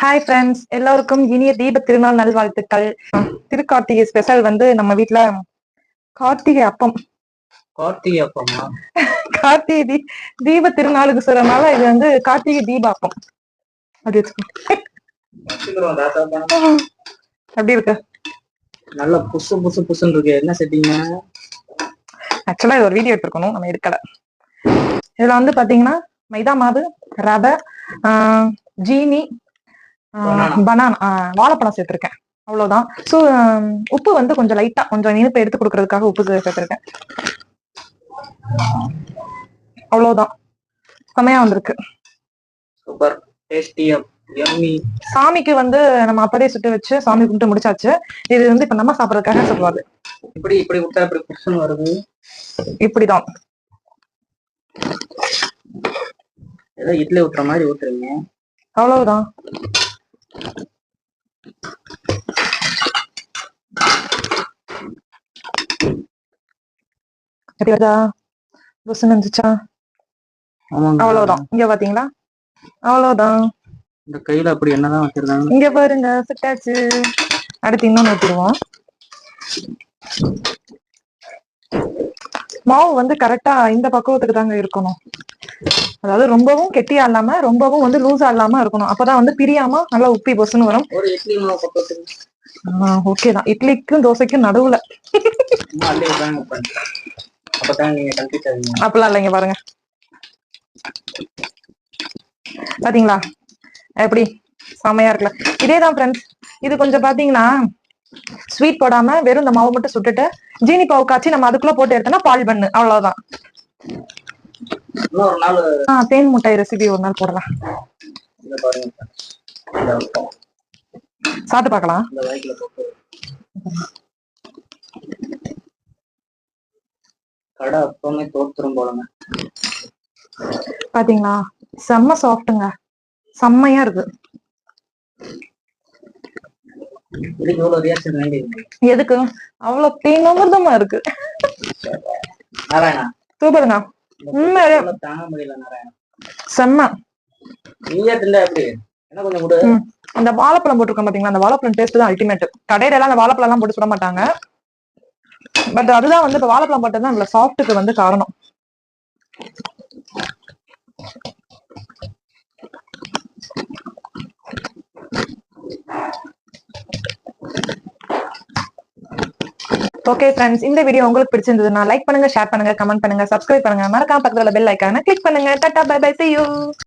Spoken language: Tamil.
ஹாய் ஃப்ரெண்ட்ஸ் எல்லோருக்கும் இனிய தீப திருநாள் நல்வாழ்த்துக்கள். திருக்கார்த்திகை ஸ்பெஷல் வந்து நம்ம வீட்ல கார்த்திகை அப்பம். கார்த்திகை அப்பமா? கார்த்திகை தீ தீப திருநாளுக்கு சொல்றதுனால இது வந்து கார்த்திகை தீப அப்பம் அப்படி. எப்படி இருக்கு? நல்ல புசு புசு புசுன்னு இருக்கு. என்ன செட்டிங்க ஆக்சுவலா இது ஒரு வீடியோ எடுத்திருக்கணும். நம்ம எடுக்கல. இதுல வந்து பாத்தீங்கன்னா மைதா மாவு ரவை ஜீனி. பனானா வாழைப்பழம் சேர்த்திருக்கேன். அவ்வளவுதான். ஸோ உப்பு வந்து கொஞ்சம் லைட்டா கொஞ்சம் இனிப்பு எடுத்து கொடுக்கறதுக்காக உப்பு சே- சேர்த்திருக்கேன். அவ்வளவுதான். செமையா வந்திருக்கு. சூப்பர் சாமிக்கு வந்து நம்ம அப்பதே சுட்டு வச்சு சாமி கும்பிட்டு முடிச்சாச்சு. இது வந்து இப்ப நம்ம சாப்பிடறதுக்காக சொல்லுவாரு. இப்படி இப்படி விட்டா இப்படி புசுன்னு வருது? இப்படிதான். ஏதோ இட்லி ஊத்துற மாதிரி ஊத்துறீங்க. அவ்வளவுதான். எப்படி வருதா? புசுன்னு இருந்துச்சா அவ்வளவுதான். இங்க பாத்தீங்களா? அவ்வளவுதான். இந்த கையில அப்படி என்னதான் வச்சிருக்காங்க? இங்க பாருங்க சுட்டாச்சு. அடுத்து இன்னொன்னு ஊத்திடுவோம் மாவு வந்து கரெக்டா இந்த பக்குவத்துக்கு தாங்க இருக்கணும். அதாவது ரொம்பவும் கெட்டியா இல்லாம ரொம்பவும் வந்து லூஸா இல்லாம இருக்கணும். அப்பதான் வந்து பிரியாம நல்லா உப்பி பொசுன்னு வரும். ஓகே தான். இட்லிக்கும் தோசைக்கும் நடுவுல. அப்படிலாம் இல்லைங்க பாருங்க. பாத்தீங்களா? எப்படி? செமையா இருக்குல்ல. இதேதான் ஃப்ரெண்ட்ஸ் இது கொஞ்சம் பாத்தீங்கன்னா ஸ்வீட் போடாம வெறும் இந்த மாவு மட்டும் சுட்டுட்டு ஜீனி பாவு காய்ச்சி நம்ம அதுக்குள்ள போட்டு எடுத்தோம்னா பால் பண்ணு. அவ்வளவுதான். இன்னொரு நாள் தேன் முட்டை ரெசிபி ஒரு நாள் போடலாம். சாப்பிட்டு பார்க்கலாம். கடை அப்பவுமே தோத்துரும் போலங்க. பாத்தீங்களா? செம்ம சாஃப்ட்டுங்க செம்மையா இருக்கு. எதுக்கு? அவ்வளவு தேன் அமிர்தமா இருக்கு. சூப்பருங்க தாங்க முடியல செம்ம. அந்த வாழைப்பழம் போட்டிருக்கோம் பாத்தீங்களா? அந்த வாழைப்பழம் டேஸ்ட் தான் அல்டிமேட் கடையில எல்லாம் அந்த வாழைப்பழம் எல்லாம் போட்டு சுட மாட்டாங்க பட் அதுதான் வந்து இப்ப வாழைப்பழம் போட்டது தான் சாஃப்ட்டுக்கு வந்து காரணம். ஓகே ஃப்ரெண்ட்ஸ் இந்த வீடியோ உங்களுக்கு பிடிச்சிருந்ததுன்னா லைக் பண்ணுங்க ஷேர் பண்ணுங்க கமெண்ட் பண்ணுங்க சப்ஸ்கிரைப் பண்ணுங்க. மறக்காம பக்கத்துல பெல் ஐக்கான கிளிக் பண்ணுங்க. Tata bye bye see you